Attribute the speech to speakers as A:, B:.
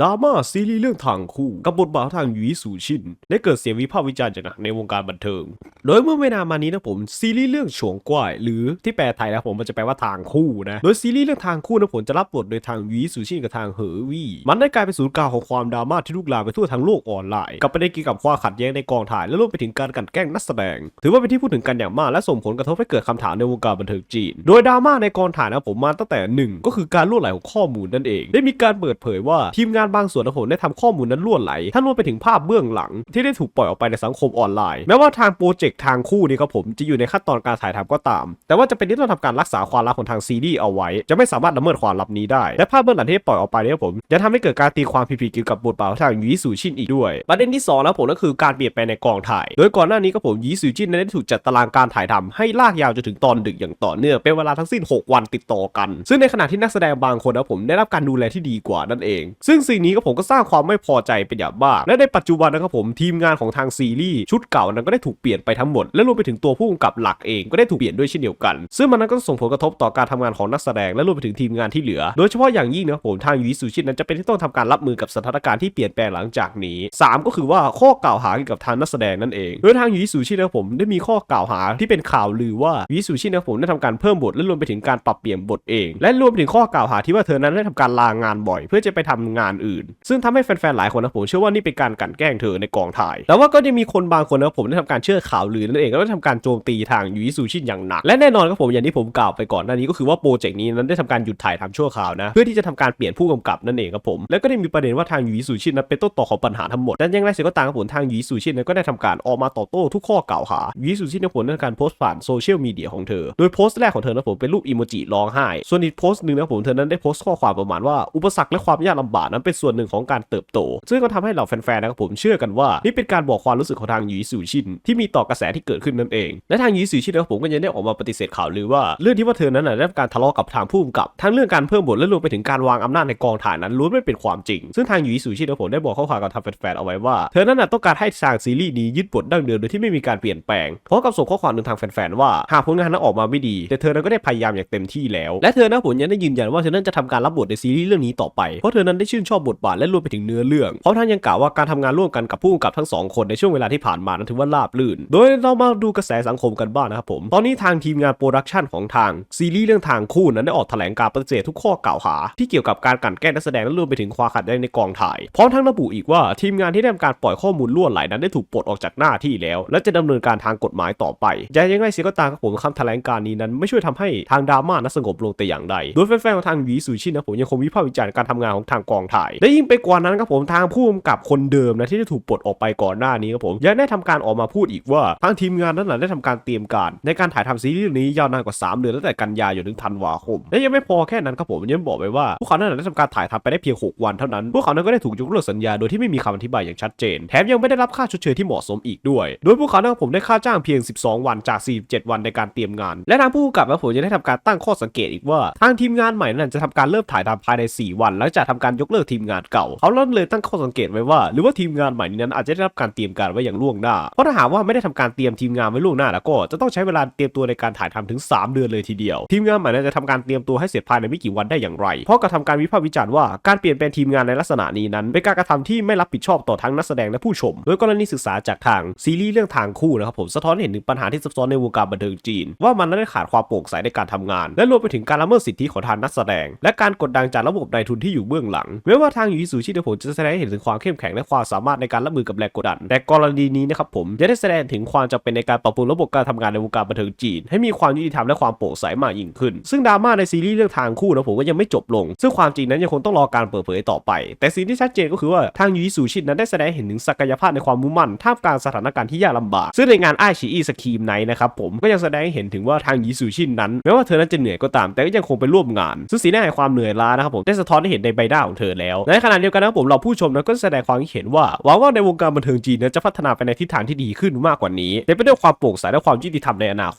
A: ดราม่าซีรีส์เรื่องทางคู่กับบทบาททางหยีสู่ชินได้เกิดเสียงวิพากษ์วิจารณ์จากหนักในวงการบันเทิง โดยเมื่อไม่นานมานี้นะผมซีรีส์เรื่องฉวงกว้ายหรือที่แปลไทยนะผมมันจะแปลว่าทางคู่นะโดยซีรีส์เรื่องทางคู่นะผมจะรับบทโดยทางหยีสู่ชินกับทางเหอวี่มันได้กลายเป็นศูนย์กลางของความดราม่าที่ลุกลามไปทั่วทั้งโลกออนไลน์กับประเด็นเกี่ยวกับความขัดแย้งในกองถ่ายและรวมไปถึงการกันแกล้งนักแสดง ถือว่าเป็นที่พูดถึงกันอย่างมากและส่งผลกระทบให้เกิดคำถามในวงการบันเทิงจีน โดยดราม่าในกองถ่ายนะผมมาตั้งแต่หนึ่งก็คือการล่วไหลของข้อมูลนั่นเอง ได้มีการเปิดเผยว่าทีมงานบางส่วนนะผมได้ทำข้อมูลนั้นล่วนไหลทั้งรวมไปถึงภาพเบื้องหลัง ที่ได้ถูกปล่อยออกไปในสังคมออนไลน์ แม้ว่าทางโปรเจกต์ทางคู่นี้ครับผมจะอยู่ในขั้นตอนการถ่ายทำก็ตาม แต่ว่าจะเป็นที่ต้องทำการรักษาความลับของทางซีรีส์เอาไว้ จะไม่สามารถละเมิดความลับนี้ได้ และภาพเบื้องหลังที่ปล่อยออกไปนี่ยครับผม จะทำให้เกิดการตีความผิดๆเกี่ยวกับบทบาททางยีสูชินอีกด้วย ประเด็นที่สองแล้วผมก็คือการเปลี่ยนแปลงในกองถ่าย โดยก่อนหน้านี้ก็ผมยีสูชินได้ถูกจัดตารางการถ่ายทำให้ลากยาวจนถึงตอนดึกอย่างต่อเนื่องเป็นเวลาทั้งสิ้น 6 วันติดต่อกัน ซึ่งในขณะที่นักแสดงบางคนนะผมได้รับการดูแลที่ดีกว่านั่นเอง ซึ่งสิ่งนี้ก็ผมก็สร้างความไม่พอใจเป็นอย่างมาก และในปัจจุบันนะครับผมทีมงานของทางซีรีส์ชุดเก่านั้นก็ได้ถูกเปลี่ยนไปทั้งหมด และรวมไปถึงตัวผู้กำกับหลักเองก็ได้ถูกเปลี่ยนด้วยเช่นเดียวกัน ซึ่งมันนั้นก็ส่งผลกระทบต่อการทำงานของนักแสดงและรวมไปถึงทีมงานที่เหลือ โดยเฉพาะอย่างยิ่งนะครับผมทางยูอิสุชินั้นจะเป็นที่ต้องทำการรับมือกับสถานการณ์ที่เปลี่ยนแปลงหลังจากนี้สามก็คือว่าข้อกล่าวหาเกี่ยวกับทางนักแสดงนั่นเองโดยทางยูอิสุชินะครับผมได้มีข้อกล่าวหาที่เป็นข่าวลือว่ายูอิสุชินะครับผมได้ทำการเพิ่มบทและรวมไปถึงการปรับเปลี่ยนบทเอง และรวมไปถึงข้อกล่าวหาที่ว่าเธอนั้นได้ทำการลางานบ่อย เพื่อจะไปทำงานอื่น ซึ่งทำให้แฟนๆ หลายคนนะผมเชื่อว่านี่เป็นการกลั่นแกล้งเธอในกองถ่าย แต่ว่าก็จะมีคนบางคนนะผมได้ทำการเชื่อข่าวลือนั่นเองแล้วได้ทำการโจมตีทางยูอิสุชินอย่างหนัก และแน่นอนครับผมอย่างที่ผมกล่าวไปก่อนหน้านี้ก็คือว่าโปรเจกต์นี้นั้นได้ทำการหยุดถ่ายทำชั่วคราวนะ เพื่อที่จะทำการเปลี่ยนผู้กำกับนั่นเองครับผม แล้วก็ได้มีประเด็นว่าทางยูอิสุชินนั้นเป็นต้นต่อของปัญหาทั้งหมดแต่อยังไรเสียก็ตามครับผมทางยูอิสุชินนั้นก็ได้ทำการออกมาตอบโต้ทุกข้อกล่าวหายูอิสุชินนะผมได้การโพสต์ผ่านโซเชียลมีเดียของเธอ โดยโพสต์แรกของเธอนะผมเป็นรูปอีโมจิร้องไห้ ส่วนอีกโพสต์หนึ่งนะผมเธอนั้นได้โพสต์ข้อความประมาณว่าอุปสรรคและความยากลำบากนั้นเป็นส่วนหนึ่งของการเติบโต ซึ่งก็ทำให้เหล่าแฟนๆนะครับผมเชื่อกันว่านี่เป็นการบอกความรู้สึกของทางยูอิสุชินที่มีต่อกระแสที่เกิดขึ้นนั่นเอง และทางยูอิสุชินนะครับผมก็ยังได้ออกมาปฏิเสธข่าวลือว่าเรื่องที่ว่าเธอนั้นนะได้รับการทะเลาะกับทางผู้กำกับ ทั้งเรื่องการเพิ่มบทและรวมไปถึงการวางอำนาจในกองถ่ายนั้นล้วนไม่เป็นความจริง ซึ่งทางยูอิสุชินนะครับผมได้บอกข้อความกับทางแฟนๆเอาไว้ว่าเธอนั้นนะต้องการให้ทางซีรีส์นี้ยึดบทดั้งเดิมโดยที่ไม่มีการเปลี่ยนแปลงพร้อมกับส่งข้อความหนึ่งทางแฟนๆว่าหากผลงานนั้นออกมาไม่ดี แต่เธอนั้นก็ได้พยายามอย่างเต็มที่แล้ว และเธอนะผมยังได้ยืนยันว่าเธอนั้นจะทำการรับบทในซีรีส์เรื่องนี้ต่อไปเพราะเธอนั้นได้ชื่นชอบบทบาทและรวมไปถึงเนื้อเรื่องเพราะท่านยังกล่าวว่าการทำงานร่วมกันกับผู้กำกับทั้งสองคนในช่วงเวลาที่ผ่านมานั้นถือว่าราบรื่น โดยเรามาดูกระแสสังคมกันบ้างนะครับผม ตอนนี้ทางทีมงานโปรดักชันของทางซีรีส์เรื่องทางคู่นั้นได้ออกแถลงการปฏิเสธทุกข้อกล่าวหา ที่เกี่ยวกับการกลั่นแกล้งนักแสดงและรวมไปถึงความขัดแย้งในกองถ่าย พร้อมทั้งระบุอีกว่าทีมงานที่ได้ทำการปล่อยข้อมูลล่วไหลนั้นได้ถูกปลดออกจากหน้าที่แล้ว และจะดำเนินการทางกฎหมายต่อไปจะยังไงเสียก็ตามครับผมคำแถลงการนี้นั้นไม่ช่วยทำให้ทางดราม่านั้นสงบลงแต่อย่างใด โดยแฟนๆของทางวีซูชินนะผมยังคงวิพากษ์วิจารณ์การทำงานของทางกองถ่ายและยิ่งไปกว่านั้นครับผมทางผู้กำกับคนเดิมนะที่ได้ถูกปลดออกไปก่อนหน้านี้ครับผมยังได้ทำการออกมาพูดอีกว่าทางทีมงานนั้นนะได้ทำการเตรียมการ ในการถ่ายทำซีรีส์นี้ยาวนานกว่า 3 เดือนตั้งแต่กันยายนถึงธันวาคม และยังไม่พอแค่นั้นครับผมยังบอกไปว่าพวกเขานั้นนได้ทำการถ่ายทำไปได้เพียง 6 วันเท่านั้น พวกเขานั้นก็ได้ถูกยกเลิกสัญญาโดยที่ไม่มีคำอธิบายอย่างชัดเจน แถมยังไม่ได้รับค่าชดเชยที่เหมาะสมอีกด้วย โดยพวกเขานั้นผมได้ค่าจ้างเพียง 12 วันจาก 47 วันในการเตรียมงาน และทางผู้กำกับผมยังได้ทำการตั้งข้อสังเกตอีกว่าทางทีมงานใหม่นั้นจะทำการเริ่มถ่ายทำภายใน 4 วันหลังจากทำการยกเลิกทีมงานเก่าเขาเลยตั้งข้อสังเกตไว้ว่า หรือว่าทีมงานใหม่นี้นั้นอาจจะได้รับการเตรียมการไว้อย่างล่วงหน้า เพราะถ้าหากว่าไม่ได้ทำการเตรียมทีมงานไว้ล่วงหน้าแล้วก็จะต้องใช้เวลาเตรียมตัวในการถ่ายทำถึง 3 เดือนเลยทีเดียว ทีมงานใหม่นั้นจะทำการเตรียมตัวให้เสร็จภายในไม่กี่วันได้อย่างไร เพราะกระทำการวิพากษ์วิจารณ์ว่าการเปลี่ยนแปลงทีมงานในลักษณะนี้นั้นเป็นการกระทำที่ไม่รับผิดชอบต่อทั้งนักแสดงและผู้ชม โดยกรณีศึกษาจากทางซีรีส์เรื่องทางคู่นะครับผมสะท้อนเห็นถึงปัญหาที่ซับซ้อนในวงการบันเทิงจีน ว่ามันนั้นได้ขาดความโปร่งใสในการทำงาน และรวมไปถึงการละเมิดสิทธิของทางนักแสดง และการกดดันจากระบบนายทุนที่อยู่เบื้องหลังแม้ว่าทางยูอิสุชิเดผลจะแสดงให้เห็นถึงความเข้มแข็งและความสามารถในการรับมือกับแรงกดดัน แต่กรณีนี้นะครับผมจะได้แสดงถึงความจำเป็นในการปรับปรุงระบบการทำงานในวงการบันเทิงจีน ให้มีความยุติธรรมและความโปร่งใสมากยิ่งขึ้น ซึ่งดราม่าในซีรีส์เรื่องทางคู่นะผมก็ยังไม่จบลง ซึ่งความจริงนั้นยังคงต้องรอการเปิดเผยต่อไป แต่สิ่งที่ชัดเจนก็คือว่าทางยูอิสุชินั้นได้แสดงให้เห็นถึงศักยภาพในความมุ่งมั่นท่ามกลางสถานการณ์ที่ยากลำบากซึ่งในงานไอชีอีสกีมไนท์นะครับผมก็ยังแสดงให้เห็นถึงว่าทางยูอิสุชินนั้นแม้ว่าเธอนั้นจะเหนื่อยก็ตาม แต่ก็ยังคงไปร่วมงานซึ่งสีหน้าแห่งความเหนื่อยล้านะครับผมได้สะท้อนให้เห็นในใบหน้าของเธอแล้วในขณะเดียวกันนะครับผมเราผู้ชมนะก็แสดงความเห็นว่าหวังว่าในวงการบันเทิงจีนนะจะพัฒนาไปในทิศทางที่ดีขึ้นมากกว่านี้เต็มไปด้วยความโปร่งใสและความยุติธรรมในอนาคต